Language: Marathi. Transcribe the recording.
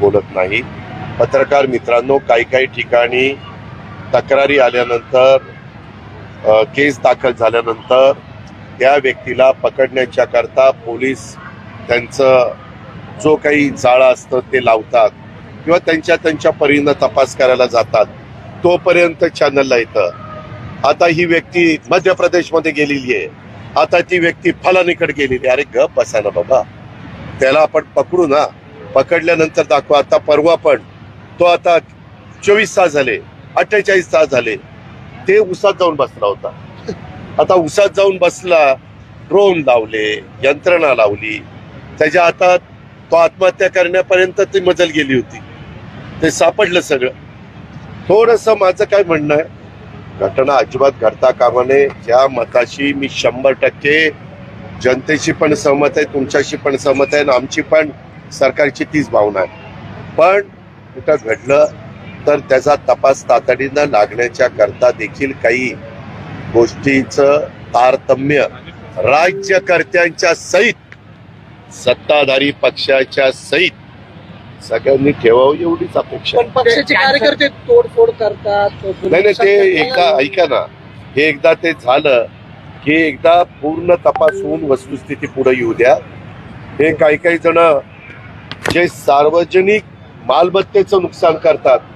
बोलत नाही. पत्रकार मित्रांनो काही काही ठिकाणी तक्रारी आल्यानंतर केस दाखल झाल्यानंतर त्या व्यक्तीला पकडण्याच्या करता पोलीस त्यांचं जो काही जाळं असतं ते लावतात किंवा त्यांच्या त्यांच्या परीनं तपास करायला जातात. तोपर्यंत चॅनलला येतं. आता ही व्यक्ती मध्य प्रदेशमध्ये गेलेली आहे. आता ती व्यक्ती फलानीकडे गेलेली अरे गप बसा ना बाबा. त्याला आपण पकडू ना. पकडल्यानंतर दाखवा. आता परवा पण. तो आता चोवीस तास झाले. अठ्ठेचाळीस तास झाले. ते उसात जाऊन बसला होता. आता उसात जाऊन बसला ड्रोन लावले यंत्रणा लावली. त्याच्या हातात तो आत्महत्या करण्यापर्यंत ती मजल गेली होती. ते सापडलं सगळं. थोडस माझं काय म्हणणं आहे? घटना अजिबात घडता कामा नये. ज्या मताशी मी शंभर टक्के जनतेशी पण सहमत आहे तुमच्याशी पण सहमत आहे आणि आमची पण सरकारची तीच भावना आहे. पण कुठं घडलं तर त्याचा तपास तातडीनं लागण्याच्या करता देखील काही गोष्टीचं तारतम्य राज्यकर्त्यांच्या सहित सत्ताधारी पक्षाच्या सहित सगळ्यांनी ठेवावं एवढीच अपेक्षा पण पक्षाचे कार्यकर्ते तोडफोड करतात नाही नाही ते एकदा ऐका ना. हे एकदा ते झालं की एकदा पूर्ण तपास होऊन वस्तुस्थिती पुढे येऊ द्या. हे काही काही जण जे सार्वजनिक मालमत्तेचं नुकसान करतात.